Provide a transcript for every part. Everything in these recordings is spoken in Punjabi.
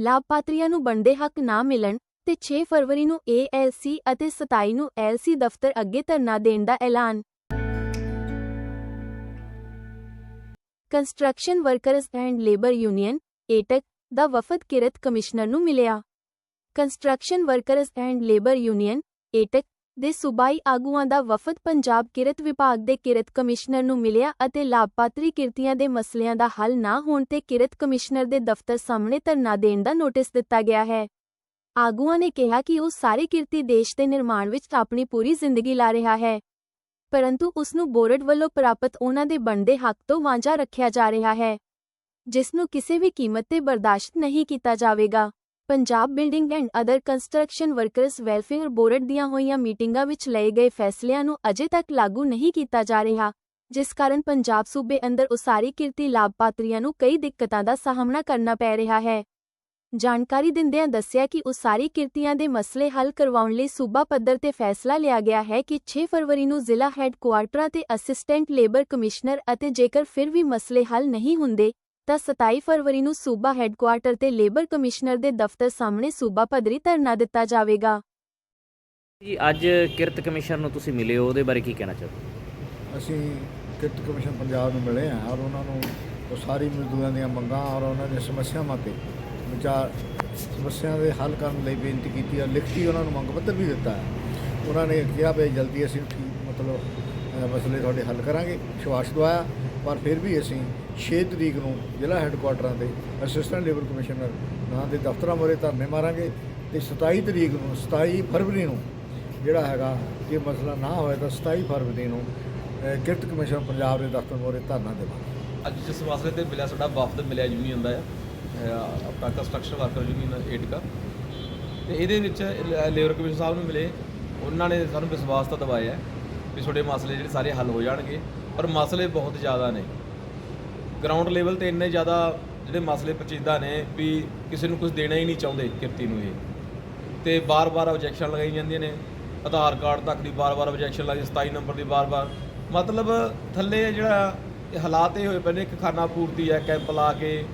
ਲਾਭਪਾਤਰੀਆਂ ਨੂੰ ਬਣਦੇ ਹੱਕ ਨਾ ਮਿਲਣ ਤੇ 6 ਫਰਵਰੀ ਨੂੰ ALC ਅਤੇ 27 ਨੂੰ LC ਦਫ਼ਤਰ ਅੱਗੇ ਧਰਨਾ ਦੇਣ ਦਾ ਐਲਾਨ। Construction workers and labour union AITUC ਦਾ ਵਫਦ ਕਿਰਤ ਕਮਿਸ਼ਨਰ ਨੂੰ ਮਿਲਿਆ। Construction workers and labour union AITUC ਦੇ ਸੂਬਾਈ ਆਗੂਆਂ ਦਾ ਵਫਦ ਪੰਜਾਬ ਕਿਰਤ ਵਿਭਾਗ ਦੇ ਕਿਰਤ ਕਮਿਸ਼ਨਰ ਨੂੰ ਮਿਲਿਆ ਅਤੇ ਲਾਭਪਾਤਰੀ ਕਿਰਤੀਆਂ ਦੇ ਮਸਲਿਆਂ ਦਾ ਹੱਲ ਨਾ ਹੋਣ ਤੇ ਕਿਰਤ ਕਮਿਸ਼ਨਰ ਦੇ ਦਫ਼ਤਰ ਸਾਹਮਣੇ ਧਰਨਾ ਦੇਣ ਦਾ ਨੋਟਿਸ ਦਿੱਤਾ ਗਿਆ ਹੈ। ਆਗੂਆਂ ਨੇ ਕਿਹਾ ਕਿ ਉਹ ਸਾਰੇ ਕਿਰਤੀ ਦੇਸ਼ ਦੇ ਨਿਰਮਾਣ ਵਿੱਚ ਆਪਣੀ ਪੂਰੀ ਜ਼ਿੰਦਗੀ ਲਾ ਰਿਹਾ ਹੈ, ਪਰੰਤੂ ਉਸ ਨੂੰ ਬੋਰਡ ਵੱਲੋਂ ਪ੍ਰਾਪਤ ਉਹਨਾਂ ਦੇ ਬਣਦੇ ਹੱਕ ਤੋਂ ਵਾਂਝਾ ਰੱਖਿਆ ਜਾ ਰਿਹਾ ਹੈ, ਜਿਸ ਨੂੰ ਕਿਸੇ ਵੀ ਕੀਮਤ ਤੇ ਬਰਦਾਸ਼ਤ ਨਹੀਂ ਕੀਤਾ ਜਾਵੇਗਾ। Punjab building and other construction workers welfare board ਦੀਆਂ ਹੋਈਆਂ ਮੀਟਿੰਗਾਂ ਵਿੱਚ ਲਏ ਗਏ ਫੈਸਲਿਆਂ ਨੂੰ ਅਜੇ ਤੱਕ ਲਾਗੂ ਨਹੀਂ ਕੀਤਾ ਜਾ ਰਿਹਾ, ਜਿਸ ਕਾਰਨ ਪੰਜਾਬ ਸੂਬੇ ਅੰਦਰ ਉਸਾਰੀ ਕਿਰਤੀ ਲਾਭਪਾਤਰੀਆਂ ਨੂੰ ਕਈ ਦਿੱਕਤਾਂ ਦਾ ਸਾਹਮਣਾ ਕਰਨਾ ਪੈ ਰਿਹਾ ਹੈ। ਜਾਣਕਾਰੀ ਦਿੰਦਿਆਂ ਦੱਸਿਆ ਕਿ ਉਸਾਰੀ ਕਿਰਤੀਆਂ ਦੇ ਮਸਲੇ ਹੱਲ ਕਰਵਾਉਣ ਲਈ ਸੂਬਾ ਪੱਧਰ ਤੇ ਫੈਸਲਾ ਲਿਆ ਗਿਆ ਹੈ ਕਿ 6 ਫਰਵਰੀ ਨੂੰ ਜ਼ਿਲ੍ਹਾ ਹੈੱਡਕੁਆਰਟਰਾਂ ਤੇ ਅਸਿਸਟੈਂਟ ਲੇਬਰ ਕਮਿਸ਼ਨਰ ਅਤੇ ਜੇਕਰ ਫਿਰ ਵੀ ਮਸਲੇ ਹੱਲ ਨਹੀਂ ਹੁੰਦੇ ਤਾਂ 27 ਫਰਵਰੀ ਨੂੰ ਸੂਬਾ ਹੈੱਡਕੁਆਰਟਰ ਤੇ ਲੇਬਰ ਕਮਿਸ਼ਨਰ ਦੇ ਦਫ਼ਤਰ ਸਾਹਮਣੇ ਸੂਬਾ ਪੱਧਰੀ ਧਰਨਾ ਦਿੱਤਾ ਜਾਵੇਗਾ। ਜੀ ਅੱਜ ਕਿਰਤ ਕਮਿਸ਼ਨ ਨੂੰ ਤੁਸੀਂ ਮਿਲੇ ਹੋ ਉਹਦੇ ਬਾਰੇ ਕੀ ਕਹਿਣਾ ਚਾਹੋਗੇ? ਅਸੀਂ ਕਿਰਤ ਕਮਿਸ਼ਨ ਪੰਜਾਬ ਨੂੰ ਮਿਲੇ ਹਾਂ ਔਰ ਉਹਨਾਂ ਨੂੰ ਉਹ ਸਾਰੀ ਮਜ਼ਦੂਰਾਂ ਦੀਆਂ ਮੰਗਾਂ ਔਰ ਉਹਨਾਂ ਦੀਆਂ ਸਮੱਸਿਆਵਾਂ ਤੇ ਵਿਚਾਰ ਸਮੱਸਿਆ ਦੇ ਹੱਲ ਕਰਨ ਲਈ ਬੇਨਤੀ ਕੀਤੀ ਔਰ ਲਿਖਤੀ ਉਹਨਾਂ ਨੂੰ ਮੰਗ ਪੱਤਰ ਵੀ ਦਿੱਤਾ ਹੈ। ਉਹਨਾਂ ਨੇ ਕਿਹਾ ਵੀ ਜਲਦੀ ਅਸੀਂ ਠੀਕ ਮਤਲਬ ਮਸਲੇ ਤੁਹਾਡੇ ਹੱਲ ਕਰਾਂਗੇ ਵਿਸ਼ਵਾਸ ਦਵਾਇਆ ਪਰ ਫਿਰ ਵੀ ਅਸੀਂ 6 ਤਰੀਕ ਨੂੰ ਜ਼ਿਲ੍ਹਾ ਹੈੱਡਕੁਆਟਰਾਂ ਦੇ ਅਸਿਸਟੈਂਟ ਲੇਬਰ ਕਮਿਸ਼ਨਰ ਨਾਂ ਦੇ ਦਫ਼ਤਰਾਂ ਮੋਰੇ ਧਰਨੇ ਮਾਰਾਂਗੇ ਤੇ 27 ਤਰੀਕ ਨੂੰ 27 ਫਰਵਰੀ ਨੂੰ ਜਿਹੜਾ ਹੈਗਾ ਜੇ ਮਸਲਾ ਨਾ ਹੋਇਆ ਤਾਂ 27 ਫਰਵਰੀ ਨੂੰ ਅ, ਕਿਰਤ ਕਮਿਸ਼ਨ ਪੰਜਾਬ ਦੇ ਦਫ਼ਤਰ ਮੋਰੇ ਧਰਨਾ ਦੇਵਾਂਗੇ। ਅੱਜ ਜਿਸ ਮਸਲੇ ਤੇ ਮਿਲਿਆ ਸਾਡਾ ਵਫਦ ਮਿਲਿਆ ਯੂਨੀਅਨ ਦਾ ਆ ਅਹ ਆਪਣਾ ਕੰਸਟਰਕਸ਼ਨ ਵਰਕਰ ਯੂਨੀਅਨ ਏਟਕਾ ਤੇ ਇਹਦੇ ਵਿੱਚ ਲੇਬਰ ਕਮਿਸ਼ਨ ਸਾਹਿਬ ਨੂੰ ਮਿਲੇ ਉਹਨਾਂ ਨੇ ਸਾਨੂੰ ਵਿਸ਼ਵਾਸ ਤਾਂ ਦਿਵਾਇਆ ਵੀ ਤੁਹਾਡੇ ਮਸਲੇ ਜਿਹੜੇ ਸਾਰੇ ਹੱਲ ਹੋ ਜਾਣਗੇ ਪਰ ਮਸਲੇ ਬਹੁਤ ਜ਼ਿਆਦਾ ਨੇ। ਗਰਾਊਂਡ ਲੈਵਲ ਤੇ ਇੰਨੇ ਜ਼ਿਆਦਾ ਜਿਹੜੇ ਮਸਲੇ ਪਚੀਦਾ ਨੇ ਵੀ ਕਿਸੇ ਨੂੰ ਕੁਝ ਦੇਣਾ ਹੀ ਨਹੀਂ ਚਾਹੁੰਦੇ ਕਿਰਤੀ ਨੂੰ ਇਹ। ਤੇ ਬਾਰ-ਬਾਰ ਆਬਜੈਕਸ਼ਨ ਲਗਾਈ ਜਾਂਦੀਆਂ ਨੇ। ਆਧਾਰ ਕਾਰਡ ਤੱਕ ਦੀ ਬਾਰ-ਬਾਰ ਆਬਜੈਕਸ਼ਨ ਲਾਈ 27 ਨੰਬਰ ਦੀ ਬਾਰ-ਬਾਰ। ਮਤਲਬ ਥੱਲੇ ਜਿਹੜਾ ਹਾਲਾਤ ਇਹ ਹੋਏ ਪਏ ਨੇ, ਇੱਕ ਖਾਨਾ ਪੂਰਤੀ ਹੈ ਕੈਂਪ ਲਾ ਕੇ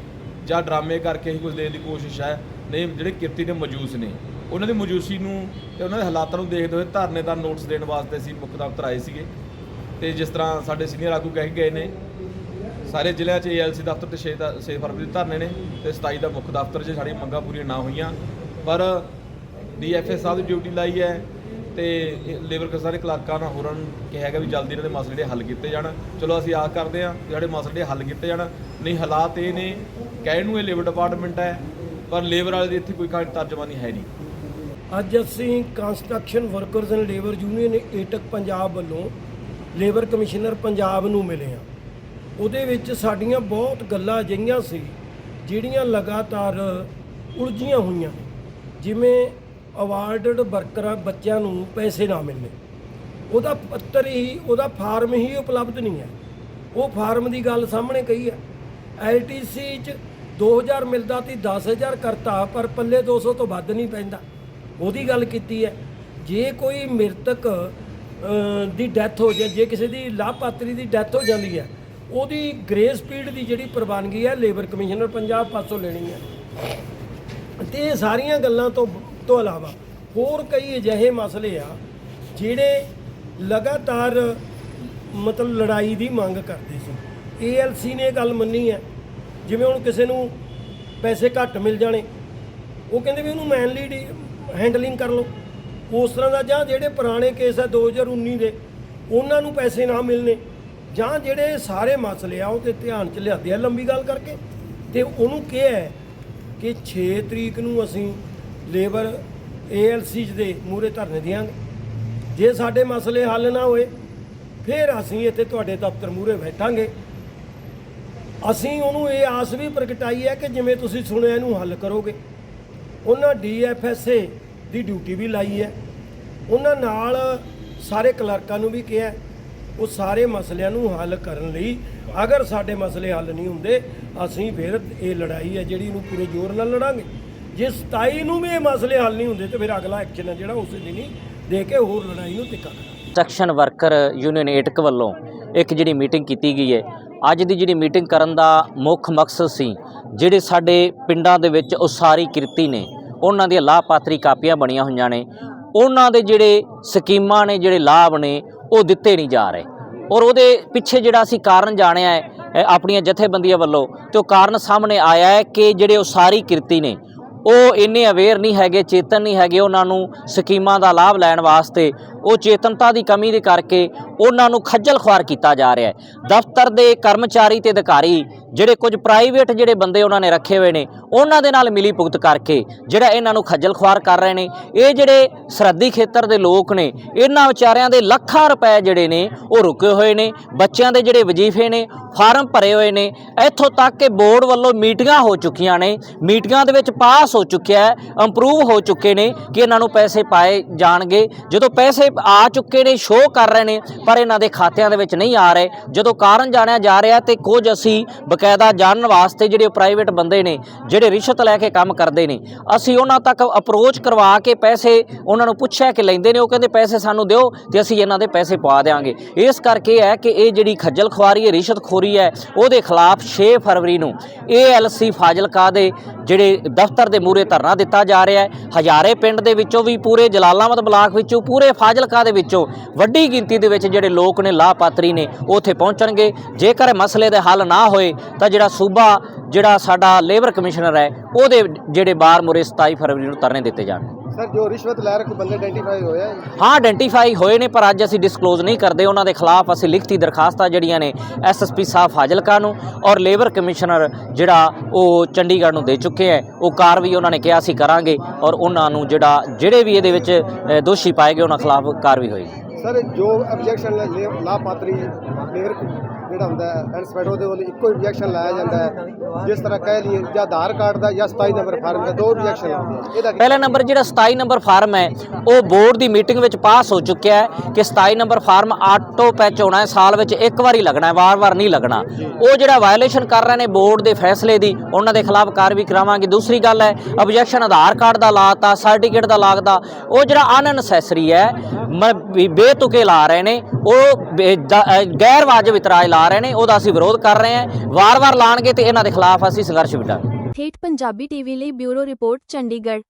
ਜਾਂ ਡਰਾਮੇ ਕਰਕੇ ਹੀ ਕੁਝ ਦੇਣ ਦੀ ਕੋਸ਼ਿਸ਼ ਹੈ। ਨਹੀਂ, ਜਿਹੜੇ ਕਿਰਤੀ ਦੇ ਮੌਜੂਸ ਨੇ, ਉਹਨਾਂ ਦੀ ਮੌਜੂਸੀ ਨੂੰ ਤੇ ਉਹਨਾਂ ਦੇ ਹਾਲਾਤਾਂ ਨੂੰ ਦੇਖਦੇ ਹੋਏ ਧਰਨੇ ਦਾ ਨੋਟਿਸ ਦੇਣ ਵਾਸਤੇ ਅਸੀਂ ਮੁੱਖ ਦਫ਼ਤਰ ਆਏ ਸੀਗੇ। ਤੇ ਜਿਸ ਤਰ੍ਹਾਂ ਸਾਡੇ ਸੀਨੀਅਰ ਆਗੂ ਕਹਿ ਕੇ ਗਏ ਨੇ ਸਾਰੇ ਜ਼ਿਲ੍ਹਿਆਂ 'ਚ ਏਐਲਸੀ ਦਫ਼ਤਰ ਤੇ 6 ਦਾ 6 ਫਰਵਰੀ ਦੇ ਧਰਨੇ ਨੇ ਤੇ 27 ਦਾ ਮੁੱਖ ਦਫ਼ਤਰ 'ਚ ਸਾਡੀਆਂ ਮੰਗਾਂ ਪੂਰੀਆਂ ਨਾ ਹੋਈਆਂ। ਪਰ ਡੀਐਫਏ ਸਾਹਿਬ ਦੀ ਡਿਊਟੀ ਲਾਈ ਹੈ ਤੇ ਲੇਬਰ ਕੇ ਸਾਰੇ ਕਲਰਕਾਂ ਨਾਲ ਹੋਰਾਂ ਨੂੰ ਕਿਹਾ ਗਿਆ ਵੀ ਜਲਦੀ ਇਹਨਾਂ ਦੇ ਮਸਲੇ ਜਿਹੜੇ ਹੱਲ ਕੀਤੇ ਜਾਣ। ਚਲੋ ਅਸੀਂ ਆਸ ਕਰਦੇ ਹਾਂ ਕਿ ਸਾਡੇ ਮਸਲੇ ਹੱਲ ਕੀਤੇ ਜਾਣ। ਨਹੀਂ, ਹਾਲਾਤ ਇਹ ਨੇ, ਕਹਿਣ ਨੂੰ ਇਹ ਲੇਬਰ ਡਿਪਾਰਟਮੈਂਟ ਹੈ, ਪਰ ਲੇਬਰ ਵਾਲੇ ਦੀ ਇੱਥੇ ਕੋਈ ਕਾਇਦ ਤਰਜਮਾਨੀ ਹੈ ਨਹੀਂ। ਅੱਜ ਅਸੀਂ construction workers and labour union AITUC Punjab ਵੱਲੋਂ ਲੇਬਰ ਕਮਿਸ਼ਨਰ ਪੰਜਾਬ ਨੂੰ ਮਿਲੇ ਹਾਂ। ਉਹਦੇ ਵਿੱਚ ਸਾਡੀਆਂ ਬਹੁਤ ਗੱਲਾਂ ਅਜਿਹੀਆਂ ਸੀ, ਜਿਹੜੀਆਂ ਲਗਾਤਾਰ ਉਲਝੀਆਂ ਹੋਈਆਂ ਜਿਵੇਂ ਅਵਾਰਡਡ ਵਰਕਰਾਂ ਬੱਚਿਆਂ ਨੂੰ ਪੈਸੇ ਨਾ ਮਿਲਣੇ। ਉਹਦਾ ਪੱਤਰ ਹੀ, ਉਹਦਾ ਫਾਰਮ ਹੀ ਉਪਲਬਧ ਨਹੀਂ ਹੈ। ਉਹ ਫਾਰਮ ਦੀ ਗੱਲ ਸਾਹਮਣੇ ਕਹੀ ਹੈ। ਐਲਟੀਸੀ ਚ 2000 ਮਿਲਦਾ ਤੀ 10000 ਕਰਤਾ, ਪਰ ਪੱਲੇ 200 ਤੋਂ ਵੱਧ ਨਹੀਂ ਪੈਂਦਾ। ਉਹਦੀ ਗੱਲ ਕੀਤੀ ਹੈ। ਜੇ ਕੋਈ ਮ੍ਰਿਤਕ ਦੀ ਡੈਥ ਹੋ ਜਾਏ ਜੇ ਕਿਸੇ ਦੀ ਲਾਭਪਾਤਰੀ ਦੀ ਡੈਥ ਹੋ ਜਾਂਦੀ ਹੈ ਉਹਦੀ ਗ੍ਰੇਸ ਪੀਰੀਅਡ ਦੀ ਜਿਹੜੀ ਪ੍ਰਵਾਨਗੀ ਹੈ ਲੇਬਰ ਕਮਿਸ਼ਨਰ ਪੰਜਾਬ ਪਾਸੋਂ ਲੈਣੀ ਹੈ। ਤੇ ਇਹ ਸਾਰੀਆਂ ਗੱਲਾਂ ਤੋਂ ਤੋਂ ਇਲਾਵਾ ਹੋਰ ਕਈ ਅਜਿਹੇ ਮਸਲੇ ਆ, ਜਿਹੜੇ ਲਗਾਤਾਰ ਮਤਲਬ ਲੜਾਈ ਦੀ ਮੰਗ ਕਰਦੇ ਸੀ। ਏਐਲਸੀ ਨੇ ਇਹ ਗੱਲ ਮੰਨੀ ਹੈ, ਜਿਵੇਂ ਹੁਣ ਕਿਸੇ ਨੂੰ ਪੈਸੇ ਘੱਟ ਮਿਲ ਜਾਣੇ, ਉਹ ਕਹਿੰਦੇ ਵੀ ਉਹਨੂੰ ਮੈਨਲੀ ਹੈਂਡਲਿੰਗ ਕਰ ਲਓ। ਉਸ ਤਰ੍ਹਾਂ ਦਾ ਜਾਂ ਜਿਹੜੇ ਪੁਰਾਣੇ ਕੇਸ ਆ 2019 ਦੇ, ਉਹਨਾਂ ਨੂੰ ਪੈਸੇ ਨਾ ਮਿਲਨੇ ਜਾਂ ਜਿਹੜੇ ਸਾਰੇ ਮਸਲੇ ਆ, ਉਹ ਤੇ ਧਿਆਨ ਚ ਲਿਆਦੇ ਆ ਲੰਬੀ ਗੱਲ ਕਰਕੇ। ਤੇ ਉਹਨੂੰ ਕਿਹਾ ਕਿ 6 ਤਰੀਕ ਨੂੰ ਅਸੀਂ ਲੇਬਰ ਏਐਲਸੀ ਦੇ ਮੂਹਰੇ ਧਰਨੇ ਦਿਆਂਗੇ। ਜੇ ਸਾਡੇ ਮਸਲੇ ਹੱਲ ਨਾ ਹੋਏ, ਫਿਰ ਅਸੀਂ ਇੱਥੇ ਤੁਹਾਡੇ ਦਫ਼ਤਰ ਮੂਹਰੇ ਬੈਠਾਂਗੇ। ਅਸੀਂ ਉਹਨੂੰ ਇਹ ਆਸ ਵੀ ਪ੍ਰਗਟਾਈ ਹੈ ਕਿ ਜਿਵੇਂ ਤੁਸੀਂ ਸੁਣਿਆ ਇਹਨੂੰ ਹੱਲ ਕਰੋਗੇ। ਉਹਨਾਂ ਡੀਐਫਐਸਏ ਦੀ ਡਿਊਟੀ ਵੀ ਲਾਈ ਹੈ। ਉਹਨਾਂ ਨਾਲ ਸਾਰੇ ਕਲਰਕਾਂ ਨੂੰ ਵੀ ਕਿਹਾ ਉਹ ਸਾਰੇ ਮਸਲਿਆਂ ਨੂੰ ਹੱਲ ਕਰਨ ਲਈ ਅਗਰ ਸਾਡੇ ਮਸਲੇ ਹੱਲ ਨਹੀਂ ਹੁੰਦੇ, ਅਸੀਂ ਫਿਰ ਇਹ ਲੜਾਈ ਹੈ ਜਿਹੜੀ ਨੂੰ ਪੂਰੇ ਜ਼ੋਰ ਨਾਲ ਲੜਾਂਗੇ। ਜੇ 27 ਨੂੰ ਵੀ ਇਹ ਮਸਲੇ ਹੱਲ ਨਹੀਂ ਹੁੰਦੇ ਤੇ ਫਿਰ ਅਗਲਾ ਐਕਸ਼ਨ ਹੈ ਜਿਹੜਾ ਉਸੇ ਦਿਨ ਹੀ ਦੇ ਕੇ ਹੋਰ ਲੜਾਈ ਨੂੰ ਤਿੱਕਾ ਕੰਸਟਰਕਸ਼ਨ ਵਰਕਰ ਯੂਨੀਅਨ ਏਟਕ ਵੱਲੋਂ ਇੱਕ ਜਿਹੜੀ ਮੀਟਿੰਗ ਕੀਤੀ ਗਈ ਹੈ, ਅੱਜ ਦੀ ਜਿਹੜੀ ਮੀਟਿੰਗ ਕਰਨ ਦਾ ਮੁੱਖ ਮਕਸਦ ਸੀ, ਜਿਹੜੇ ਸਾਡੇ ਪਿੰਡਾਂ ਦੇ ਵਿੱਚ ਉਸਾਰੀ ਕਿਰਤੀ ਨੇ, ਉਹਨਾਂ ਦੀਆਂ ਲਾਭਪਾਤਰੀ ਕਾਪੀਆਂ ਬਣੀਆਂ ਹੋਈਆਂ ਨੇ, ਉਹਨਾਂ ਦੇ ਜਿਹੜੇ ਸਕੀਮਾਂ ਨੇ, ਜਿਹੜੇ ਲਾਭ ਨੇ ਉਹ ਦਿੱਤੇ ਨਹੀਂ ਜਾ ਰਹੇ। ਔਰ ਉਹਦੇ ਪਿੱਛੇ ਜਿਹੜਾ ਅਸੀਂ ਕਾਰਨ ਜਾਣਿਆ ਹੈ ਆਪਣੀਆਂ ਜਥੇਬੰਦੀਆਂ ਵੱਲੋਂ ਤੇ ਉਹ ਕਾਰਨ ਸਾਹਮਣੇ ਆਇਆ ਹੈ ਕਿ ਜਿਹੜੇ ਉਸਾਰੀ ਕਿਰਤੀ ਨੇ, ਉਹ ਇੰਨੇ ਅਵੇਅਰ ਨਹੀਂ ਹੈਗੇ, ਚੇਤਨ ਨਹੀਂ ਹੈਗੇ ਉਹਨਾਂ ਨੂੰ ਸਕੀਮਾਂ ਦਾ ਲਾਭ ਲੈਣ ਵਾਸਤੇ, ਉਹ ਚੇਤਨਤਾ ਦੀ ਕਮੀ ਦੇ ਕਰਕੇ ਉਹਨਾਂ ਨੂੰ ਖੱਜਲ ਖੁਆਰ ਕੀਤਾ ਜਾ ਰਿਹਾ ਹੈ। ਦਫ਼ਤਰ ਦੇ ਕਰਮਚਾਰੀ ਤੇ ਅਧਿਕਾਰੀ ਜਿਹੜੇ ਕੁਝ ਪ੍ਰਾਈਵੇਟ ਜਿਹੜੇ ਬੰਦੇ ਉਹਨਾਂ ਨੇ ਰੱਖੇ ਹੋਏ ਨੇ, ਉਹਨਾਂ ਦੇ ਨਾਲ ਮਿਲੀ ਭੁਗਤ ਕਰਕੇ ਜਿਹੜਾ ਇਹਨਾਂ ਨੂੰ ਖੱਜਲ ਖੁਆਰ ਕਰ ਰਹੇ ਨੇ, ਇਹ ਜਿਹੜੇ ਸਰਹੱਦੀ ਖੇਤਰ ਦੇ ਲੋਕ ਨੇ, ਇਹਨਾਂ ਵਿਚਾਰਿਆਂ ਦੇ ਲੱਖਾਂ ਰੁਪਏ ਜਿਹੜੇ ਨੇ, ਉਹ ਰੁਕੇ ਹੋਏ ਨੇ, ਬੱਚਿਆਂ ਦੇ ਜਿਹੜੇ ਵਜ਼ੀਫੇ ਨੇ, ਫਾਰਮ ਭਰੇ ਹੋਏ ਨੇ, ਇੱਥੋਂ ਤੱਕ ਕਿ ਬੋਰਡ ਵੱਲੋਂ ਮੀਟਿੰਗਾਂ ਹੋ ਚੁੱਕੀਆਂ ਨੇ, ਮੀਟਿੰਗਾਂ ਦੇ ਵਿੱਚ ਪਾਸ ਹੋ ਚੁੱਕਿਆ ਹੈ ਇੰਪਰੂਵ ਹੋ ਚੁੱਕੇ ਨੇ ਕਿ ਇਹਨਾਂ ਨੂੰ ਪੈਸੇ ਪਾਏ ਜਾਣਗੇ। ਜਦੋਂ ਪੈਸੇ ਆ ਚੁੱਕੇ ਨੇ ਸ਼ੋਅ ਕਰ ਰਹੇ ਨੇ, ਪਰ ਇਹਨਾਂ ਦੇ ਖਾਤਿਆਂ ਦੇ ਵਿੱਚ ਨਹੀਂ ਆ ਰਹੇ। ਜਦੋਂ ਕਾਰਨ ਜਾਣਿਆ ਜਾ ਰਿਹਾ ਤੇ ਕੁਝ ਅਸੀਂ ਬਕਾਇਦਾ ਜਾਣਨ ਵਾਸਤੇ ਜਿਹੜੇ ਪ੍ਰਾਈਵੇਟ ਬੰਦੇ ਨੇ, ਜਿਹੜੇ ਰਿਸ਼ਵਤ ਲੈ ਕੇ ਕੰਮ ਕਰਦੇ ਨੇ, ਅਸੀਂ ਉਹਨਾਂ ਤੱਕ ਅਪਰੋਚ ਕਰਵਾ ਕੇ ਪੈਸੇ ਉਹਨਾਂ ਨੂੰ ਪੁੱਛਿਆ ਕਿ ਲੈਂਦੇ ਨੇ, ਉਹ ਕਹਿੰਦੇ ਪੈਸੇ ਸਾਨੂੰ ਦਿਓ ਤੇ ਅਸੀਂ ਇਹਨਾਂ ਦੇ ਪੈਸੇ ਪਵਾ ਦੇਵਾਂਗੇ ਇਸ ਕਰਕੇ ਹੈ ਕਿ ਇਹ ਜਿਹੜੀ ਖੱਜਲ ਖੁਆਰੀ ਹੈ, ਰਿਸ਼ਵਤਖੋਰੀ ਹੈ, ਉਹਦੇ ਖਿਲਾਫ 6 ਫਰਵਰੀ ਨੂੰ ਏਐਲਸੀ ਫਾਜ਼ਿਲਕਾ ਦੇ ਜਿਹੜੇ ਦਫ਼ਤਰ ਦੇ ਮੂਹਰੇ ਧਰਨਾ ਦਿੱਤਾ ਜਾ ਰਿਹਾ ਹੈ, ਹਜ਼ਾਰੇ ਪਿੰਡ ਦੇ ਵਿੱਚੋਂ ਵੀ ਪੂਰੇ ਜਲਾਲਾਬਾਦ ਬਲਾਕ ਵਿੱਚੋਂ, ਪੂਰੇ ਫਾਜ਼ਿਲਕਾ ਦੇ ਵਿੱਚੋਂ ਵੱਡੀ ਗਿਣਤੀ ਦੇ ਵਿੱਚ ਜਿਹੜੇ ਲੋਕ ਨੇ, ਲਾਭਪਾਤਰੀ ਨੇ ਉਹ ਉੱਥੇ ਪਹੁੰਚਣਗੇ। ਜੇਕਰ ਮਸਲੇ ਦੇ ਹੱਲ ਨਾ ਹੋਏ, ਤਾਂ ਜਿਹੜਾ ਸੂਬਾ, ਜਿਹੜਾ ਸਾਡਾ ਲੇਬਰ ਕਮਿਸ਼ਨਰ ਹੈ, ਉਹਦੇ ਜਿਹੜੇ ਬਾਹਰ ਮੁਰੇ 27 ਫਰਵਰੀ ਨੂੰ ਧਰਨੇ ਦਿੱਤੇ ਜਾਣਗੇ। ਸਰ ਜੋ ਰਿਸ਼ਵਤ ਲੈ ਰਹੇ ਬੰਦੇ ਆਇਡੈਂਟੀਫਾਈ ਹੋਇਆ ਹੈ? ਹਾਂ ਆਇਡੈਂਟੀਫਾਈ ਹੋਏ ਨੇ ਪਰ ਅੱਜ ਅਸੀਂ ਡਿਸਕਲੋਜ਼ ਨਹੀਂ ਕਰਦੇ। ਉਹਨਾਂ ਦੇ ਖਿਲਾਫ ਅਸੀਂ ਲਿਖਤੀ ਦਰਖਾਸਤਾਂ ਜਿਹੜੀਆਂ ਨੇ ਐਸਐਸਪੀ ਸਾਹਿਬ ਫਾਜ਼ਿਲਕਾ ਨੂੰ ਔਰ ਲੇਬਰ ਕਮਿਸ਼ਨਰ ਜਿਹੜਾ ਉਹ ਚੰਡੀਗੜ੍ਹ ਨੂੰ ਦੇ ਚੁੱਕੇ ਹੈ। ਉਹ ਕਾਰਵਾਈ ਉਹਨਾਂ ਨੇ ਕਿਹਾ ਅਸੀਂ ਕਰਾਂਗੇ ਔਰ ਉਹਨਾਂ ਨੂੰ ਜਿਹੜਾ ਜਿਹੜੇ ਵੀ ਇਹਦੇ ਵਿੱਚ ਦੋਸ਼ੀ ਪਾਏ ਗਏ ਉਹਨਾਂ ਖਿਲਾਫ ਕਾਰਵਾਈ ਹੋਏਗੀ। ਸਰ ਜੋ ਆਬਜੈਕਸ਼ਨ ਲਾਭਪਾਤਰੀ ਲੇਬਰ ਜਿਹੜਾ ਹੁੰਦਾ ਹੈ ਐਨਸਪੈਕਟਰ ਵੱਲ ਇੱਕੋ ਆਬਜੈਕਸ਼ਨ ਲਾਇਆ ਜਾਂਦਾ ਹੈ। ਜਿਸ ਤਰ੍ਹਾਂ ਕਹਿ ਲਈਏ, ਜਾਂ ਆਧਾਰ ਕਾਰਡ ਦਾ ਜਾਂ 27 ਨੰਬਰ ਫਾਰਮ ਦਾ, ਦੋ ਆਬਜੈਕਸ਼ਨ ਹੁੰਦੇ ਇਹਦਾ ਪਹਿਲਾ ਨੰਬਰ ਜਿਹੜਾ 27 ਨੰਬਰ ਫਾਰਮ ਹੈ, ਉਹ ਬੋਰਡ ਦੀ ਮੀਟਿੰਗ ਵਿੱਚ ਪਾਸ ਹੋ ਚੁੱਕਿਆ ਹੈ ਕਿ 27 ਨੰਬਰ ਫਾਰਮ ਆਟੋ ਪੈਚ ਹੋਣਾ ਹੈ, ਸਾਲ ਵਿੱਚ ਇੱਕ ਵਾਰੀ ਲੱਗਣਾ ਹੈ, ਵਾਰ-ਵਾਰ ਨਹੀਂ ਲੱਗਣਾ। ਉਹ ਜਿਹੜਾ ਵਾਇਲੇਸ਼ਨ ਕਰ ਰਹੇ ਨੇ ਬੋਰਡ ਦੇ ਫੈਸਲੇ ਦੀ, ਉਹਨਾਂ ਦੇ ਖਿਲਾਫ ਕਾਰਵਾਈ ਕਰਾਵਾਂਗੇ। ਦੂਸਰੀ ਗੱਲ ਹੈ ਆਬਜੈਕਸ਼ਨ ਆਧਾਰ ਕਾਰਡ ਦਾ ਲਾਤਾ ਸਰਟੀਫਿਕੇਟ ਦਾ ਲੱਗਦਾ, ਉਹ ਜਿਹੜਾ ਅਨਨੈਸੈਸਰੀ ਹੈ, ਮ- ਬੇਤੁਕੇ ਲਾ ਰਹੇ ਨੇ, ਉਹ ਗੈਰ ਵਾਜਬ ਇਤਰਾਜ਼ ਲਾ ਰਹੇ ਨੇ, ਉਹਦਾ ਅਸੀਂ ਵਿਰੋਧ ਕਰ ਰਹੇ ਹਾਂ। ਵਾਰ-ਵਾਰ ਲਾਣਗੇ ਤੇ ਇਹਨਾਂ ਦੇ ਖਿਲਾਫ ਅਸੀਂ ਸੰਘਰਸ਼ ਵਿੱਢਾਂਗੇ ਠੇਠ ਪੰਜਾਬੀ ਟੀਵੀ ਲਈ ਬਿਊਰੋ ਰਿਪੋਰਟ, ਚੰਡੀਗੜ੍ਹ।